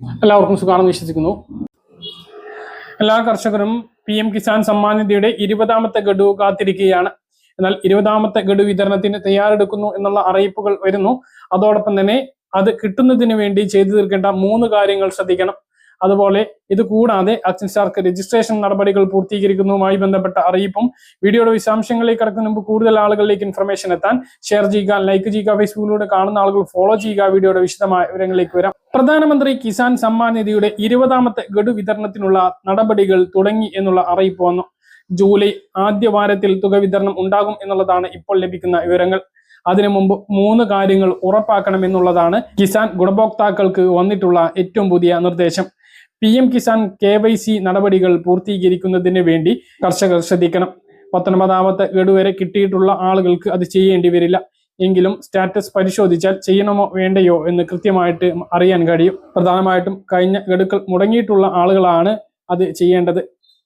എല്ലാവർക്കും സുഖമാണെന്ന് വിശ്വസിക്കുന്നു. എല്ലാ കർഷകരും പി എം കിസാൻ സമ്മാൻ നിധിയുടെ ഇരുപതാമത്തെ ഗഡു കാത്തിരിക്കുകയാണ്. എന്നാൽ ഇരുപതാമത്തെ ഗഡു വിതരണത്തിന് തയ്യാറെടുക്കുന്നു എന്നുള്ള അറിയിപ്പുകൾ വരുന്നു. അതോടൊപ്പം തന്നെ അത് കിട്ടുന്നതിന് വേണ്ടി ചെയ്തു തീർക്കേണ്ട മൂന്ന് കാര്യങ്ങൾ ശ്രദ്ധിക്കണം. അതുപോലെ ഇത് കൂടാതെ അച്ഛൻ സ്റ്റാർക്ക് രജിസ്ട്രേഷൻ നടപടികൾ പൂർത്തീകരിക്കുന്നതുമായി ബന്ധപ്പെട്ട അറിയിപ്പും വീഡിയോയുടെ വിശദാംശങ്ങളിലേക്ക് കടക്കുന്ന മുമ്പ് കൂടുതൽ ആളുകളിലേക്ക് ഇൻഫർമേഷൻ എത്താൻ ഷെയർ ചെയ്യുക ലൈക്ക് ചെയ്യുക ഫേസ്ബുക്കിലൂടെ കാണുന്ന ആളുകൾ ഫോളോ ചെയ്യുക വീഡിയോയുടെ വിശദമായ വിവരങ്ങളിലേക്ക് വരാം. പ്രധാനമന്ത്രി കിസാൻ സമ്മാൻ നിധിയുടെ ഇരുപതാമത്തെ ഗഡു വിതരണത്തിനുള്ള നടപടികൾ തുടങ്ങി എന്നുള്ള അറിയിപ്പ് വന്നു. ജൂലൈ ആദ്യ വാരത്തിൽ തുക വിതരണം ഉണ്ടാകും എന്നുള്ളതാണ് ഇപ്പോൾ ലഭിക്കുന്ന വിവരങ്ങൾ. അതിനു മുമ്പ് മൂന്ന് കാര്യങ്ങൾ ഉറപ്പാക്കണം എന്നുള്ളതാണ് കിസാൻ ഗുണഭോക്താക്കൾക്ക് വന്നിട്ടുള്ള ഏറ്റവും പുതിയ നിർദ്ദേശം. P M Kisan K Y C നടപടികൾ പൂർത്തീകരിക്കുന്നതിന് വേണ്ടി കർഷകർ ശ്രദ്ധിക്കണം. പത്തൊൻപതാമത്തെ ഗഡു വരെ കിട്ടിയിട്ടുള്ള ആളുകൾക്ക് അത് ചെയ്യേണ്ടി വരില്ല. എങ്കിലും സ്റ്റാറ്റസ് പരിശോധിച്ചാൽ ചെയ്യണമോ വേണ്ടയോ എന്ന് കൃത്യമായിട്ട് അറിയാൻ കഴിയും. പ്രധാനമായിട്ടും കഴിഞ്ഞ ഗഡുക്കൾ മുടങ്ങിയിട്ടുള്ള ആളുകളാണ് അത് ചെയ്യേണ്ടത്.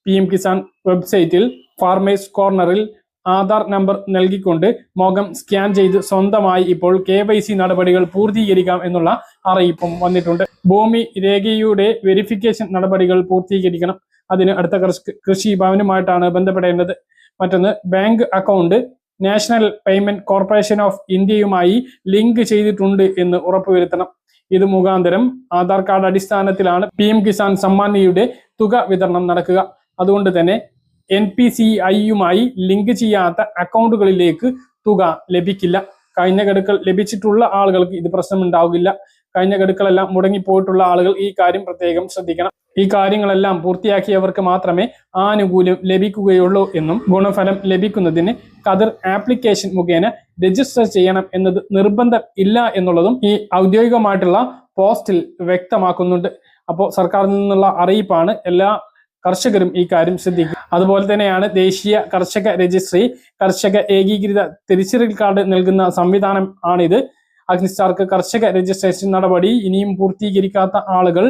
പി എം കിസാൻ വെബ്സൈറ്റിൽ ഫാർമേഴ്സ് കോർണറിൽ ആധാർ നമ്പർ നൽകിക്കൊണ്ട് മുഖം സ്കാൻ ചെയ്ത് സ്വന്തമായി ഇപ്പോൾ കെ വൈ സി നടപടികൾ പൂർത്തീകരിക്കാം എന്നുള്ള അറിയിപ്പും വന്നിട്ടുണ്ട്. ഭൂമി രേഖയുടെ വെരിഫിക്കേഷൻ നടപടികൾ പൂർത്തീകരിക്കണം. അതിന് അടുത്ത കൃഷി കൃഷി ഭവനുമായിട്ടാണ് ബന്ധപ്പെടേണ്ടത്. മറ്റൊന്ന് bank account national payment corporation of ഇന്ത്യയുമായി ലിങ്ക് ചെയ്തിട്ടുണ്ട് എന്ന് ഉറപ്പുവരുത്തണം. ഇത് മുഖാന്തരം ആധാർ കാർഡ് അടിസ്ഥാനത്തിലാണ് പി എം കിസാൻ സമ്മാൻ നിധിയുടെ തുക വിതരണം നടക്കുക. അതുകൊണ്ട് തന്നെ എൻ പി സി ഐയുമായി ലിങ്ക് ചെയ്യാത്ത അക്കൗണ്ടുകളിലേക്ക് തുക ലഭിക്കില്ല. കഴിഞ്ഞ ഗഡുക്കൾ ലഭിച്ചിട്ടുള്ള ആളുകൾക്ക് ഇത് പ്രശ്നമുണ്ടാവില്ല. കഴിഞ്ഞ ഗഡുക്കളെല്ലാം മുടങ്ങിപ്പോയിട്ടുള്ള ആളുകൾ ഈ കാര്യം പ്രത്യേകം ശ്രദ്ധിക്കണം. ഈ കാര്യങ്ങളെല്ലാം പൂർത്തിയാക്കിയവർക്ക് മാത്രമേ ആനുകൂല്യം ലഭിക്കുകയുള്ളൂ എന്നും ഗുണഫലം ലഭിക്കുന്നതിന് കതിർ ആപ്ലിക്കേഷൻ മുഖേന രജിസ്റ്റർ ചെയ്യണം എന്നത് നിർബന്ധം ഇല്ല എന്നുള്ളതും ഈ ഔദ്യോഗികമായിട്ടുള്ള പോസ്റ്റിൽ വ്യക്തമാക്കുന്നുണ്ട്. അപ്പോൾ സർക്കാരിൽ നിന്നുള്ള അറിയിപ്പാണ് എല്ലാ കർഷകരും ഈ കാര്യം ശ്രദ്ധിക്കുക. അതുപോലെ തന്നെയാണ് ദേശീയ കർഷക രജിസ്ട്രി കർഷക ഏകീകൃത തിരിച്ചറിയൽ കാർഡ് നൽകുന്ന സംവിധാനം ആണിത്. അഗ്നിസ്റ്റാർക്ക് കർഷക രജിസ്ട്രേഷൻ നടപടി ഇനിയും പൂർത്തീകരിക്കാത്ത ആളുകൾ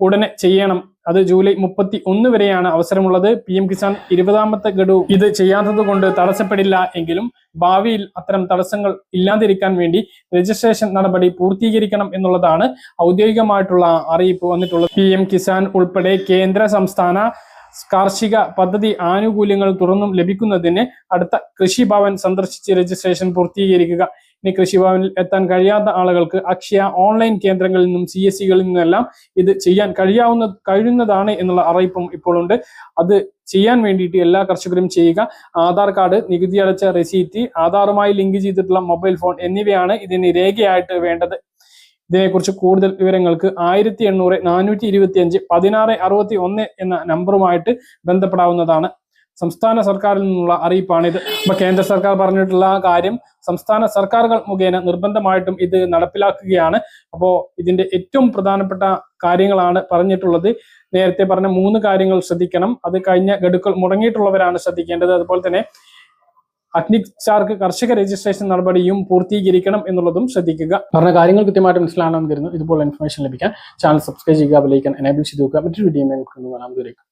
ഉടനെ ചെയ്യണം അത് ജൂലൈ മുപ്പത്തി ഒന്ന് വരെയാണ് അവസരമുള്ളത്. പി എം കിസാൻ ഇരുപതാമത്തെ ഗഡു ഇത് ചെയ്യാത്തത് കൊണ്ട് തടസ്സപ്പെടില്ല എങ്കിലും ഭാവിയിൽ അത്തരം തടസ്സങ്ങൾ ഇല്ലാതിരിക്കാൻ വേണ്ടി രജിസ്ട്രേഷൻ നടപടി പൂർത്തീകരിക്കണം എന്നുള്ളതാണ് ഔദ്യോഗികമായിട്ടുള്ള അറിയിപ്പ് വന്നിട്ടുള്ളത്. പി എം കിസാൻ ഉൾപ്പെടെ കേന്ദ്ര സംസ്ഥാന കാർഷിക പദ്ധതി ആനുകൂല്യങ്ങൾ തുറന്നും ലഭിക്കുന്നതിന് അടുത്ത കൃഷിഭവൻ സന്ദർശിച്ച് രജിസ്ട്രേഷൻ പൂർത്തീകരിക്കുക ഇനി കൃഷിഭവനിൽ എത്താൻ കഴിയാത്ത ആളുകൾക്ക് അക്ഷയ ഓൺലൈൻ കേന്ദ്രങ്ങളിൽ നിന്നും സി എസ് സികളിൽ നിന്നെല്ലാം ഇത് ചെയ്യാൻ കഴിയാവുന്ന കഴിയുന്നതാണ് എന്നുള്ള അറിയിപ്പും ഇപ്പോൾ ഉണ്ട് അത് ചെയ്യാൻ വേണ്ടിയിട്ട് എല്ലാ കർഷകരും ചെയ്യുക. ആധാർ കാർഡ് നികുതി അടച്ച റെസീറ്റ് ആധാറുമായി ലിങ്ക് ചെയ്തിട്ടുള്ള മൊബൈൽ ഫോൺ എന്നിവയാണ് ഇതിന് രേഖയായിട്ട് വേണ്ടത്. ഇതിനെക്കുറിച്ച് കൂടുതൽ വിവരങ്ങൾക്ക് ആയിരത്തി എണ്ണൂറ് നാനൂറ്റി ഇരുപത്തി അഞ്ച് പതിനാറ് അറുപത്തി ഒന്ന് എന്ന നമ്പറുമായിട്ട് ബന്ധപ്പെടാവുന്നതാണ്. സംസ്ഥാന സർക്കാരിൽ നിന്നുള്ള അറിയിപ്പാണിത് അപ്പൊ കേന്ദ്ര സർക്കാർ പറഞ്ഞിട്ടുള്ള കാര്യം സംസ്ഥാന സർക്കാരുകൾ മുഖേന നിർബന്ധമായിട്ടും ഇത് നടപ്പിലാക്കുകയാണ്. അപ്പോൾ ഇതിന്റെ ഏറ്റവും പ്രധാനപ്പെട്ട കാര്യങ്ങളാണ് പറഞ്ഞിട്ടുള്ളത്. നേരത്തെ പറഞ്ഞ മൂന്ന് കാര്യങ്ങൾ ശ്രദ്ധിക്കണം. അത് കഴിഞ്ഞ ഗഡുക്കൾ മുടങ്ങിയിട്ടുള്ളവരാണ് ശ്രദ്ധിക്കേണ്ടത്. അതുപോലെ തന്നെ അഗ്നിചാർക്ക് കർഷക രജിസ്ട്രേഷൻ നടപടിയും പൂർത്തീകരിക്കണം എന്നുള്ളതും ശ്രദ്ധിക്കുക. പറഞ്ഞ കാര്യങ്ങൾ കൃത്യമായിട്ട് മനസ്സിലാണെന്ന് കരുതുന്നു. ഇതുപോലെ ഇൻഫർമേഷൻ ലഭിക്കാൻ ചാനൽ സബ്സ്ക്രൈബ് ചെയ്യുക ബെലൈക്കൻ എനേബിൾ ചെയ്ത് നോക്കുക മറ്റൊരു വീഡിയോ കാണാൻ കാണാം ദൂരേക്ക്